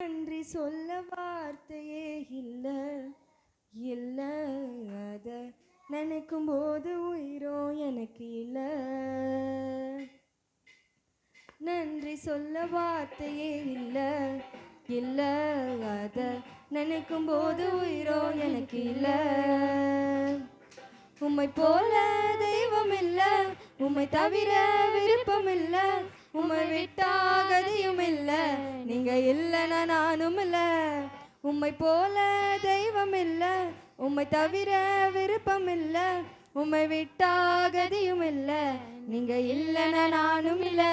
நன்றி சொல்ல வார்த்தையே இல்லை இல்ல அத நினைக்கும் போது உயிரோ எனக்கு இல்ல. நன்றி சொல்ல வார்த்தையே இல்ல இல்ல அத நினைக்கும் போது உயிரோ எனக்கு இல்ல. உம்மை போல தெய்வம் இல்லை உம்மை தவிர விருப்பம் இல்லை உம்மை விட்டாகதியும் இல்லை நீங்க இல்லைன்னா நானும் இல்லை. உம்மை போல தெய்வம் இல்லை. உம்மை தவிர விருப்பம் இல்லை. உம்மை விட்டாகதியும் இல்லை. நீங்க இல்லைன்னா நானும் இல்லை.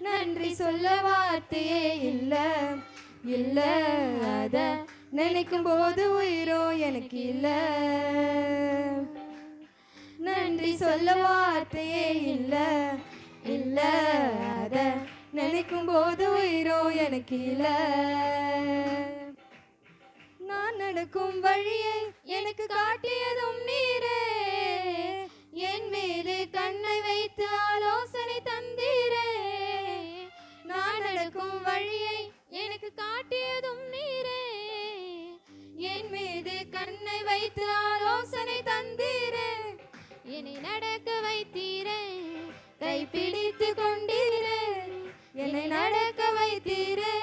நன்றி சொல்ல வார்த்தையே இல்லை. இல்லை அத நினைக்கும் போது உயிரோ எனக்கு இல்லை. நன்றி சொல்ல வார்த்தையே இல்லை. இல்லை அத நினைக்கும் போது உயிரோ எனக்கு இல்ல. நான் நடக்கும் வழியை எனக்கு காட்டியதும் நீரே. என் மீது கண்ணை வைத்து ஆலோசனை தந்தீரே. நான் நடக்கும் வழியை எனக்கு காட்டியதும் நீரே. என் மீது கண்ணை வைத்து ஆலோசனை தந்தீரே. என்னை நடக்க வைத்தீரே. கை பிடித்து கொண்டு என்னை நடக்க வைத்தீரே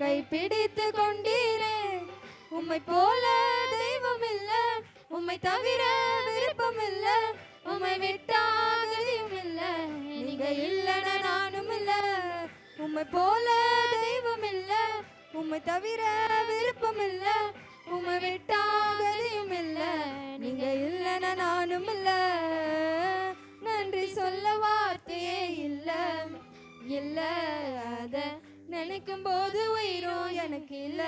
கை பிடித்து கொண்டீரே. உம்மை போல தெய்வம் இல்ல உம்மை தவிர விருப்பம் இல்ல உம்மை விட்டாகதியும் இல்ல நீங்க இல்லைன்னா நானும் இல்ல. உம்மை போல தெய்வம் இல்ல உம்மை தவிர விருப்பம் இல்ல உம்மை விட்டாகதியும் இல்ல நீங்க இல்லைன்னா நானும் இல்லை. இல்ல அத நினைக்கும் போது உயிரோ எனக்கு இல்ல.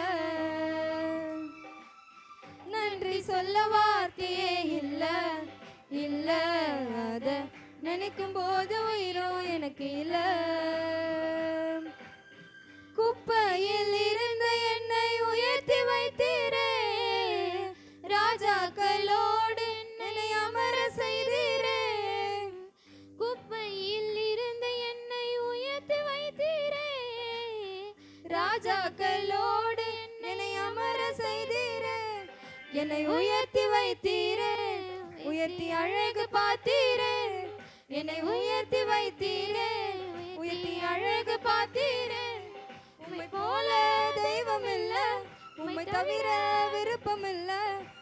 நன்றி சொல்ல வார்த்தையே இல்ல இல்ல அத நினைக்கும் போது உயிரோ எனக்கு இல்லை. ராஜாக்களோடு என்னை அமர செய்தீரே. என்னை உயர்த்தி வைத்தீரே. உயர்த்தி அழகு பார்த்தீரே. என்னை உயர்த்தி வைத்தீரே. உயர்த்தி அழகு பார்த்தீரே. உம்மை போல தெய்வம் இல்ல உம்மை தவிர விருப்பம் இல்ல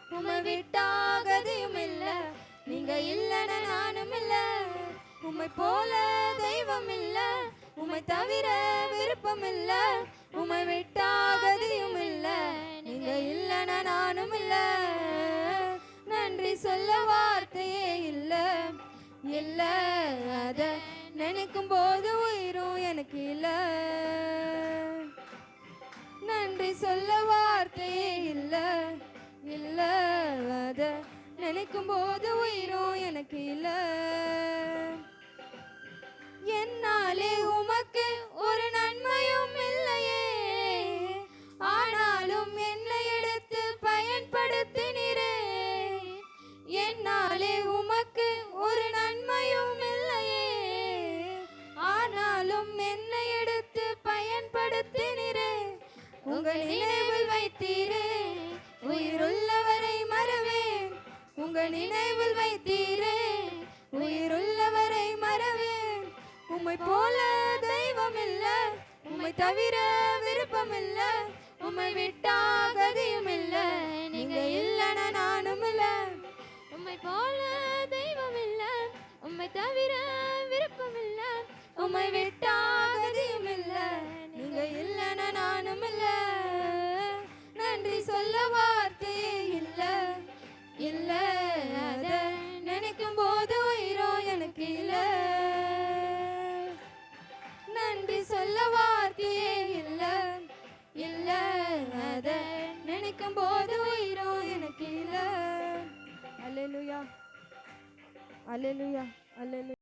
உம்மை விட்டாகதியும் இல்ல நீங்க இல்லைன்னா நானும் இல்ல உம்மை போல தெய்வம் இல்ல உம்மை தவிர விருப்பம் இல்ல உம்மை விட்டாகதியும் இல்ல நீங்க இல்லைன்னா நானும் இல்ல. நன்றி சொல்ல வார்த்தையே இல்ல. இல்ல அத நினைக்கும் போது உயிரும் எனக்கு இல்ல. நன்றி சொல்ல வார்த்தையே இல்ல. இல்ல அத நினைக்கும் போது உயிரும் எனக்கு இல்லை. என்னாலே உமக்கு ஒரு நன்மையும் இல்லை. உம்மை போல தெய்வம் இல்ல உம்மை தவிர விருப்பம் இல்ல உம்மை விட்டாகதியும் இல்ல நீங்க இல்லைன்னா அத நினைக்கும் போது உயிரோ எனக்கு இல்ல அல்லேலூயா அல்லேலூயா அல்லேலூயா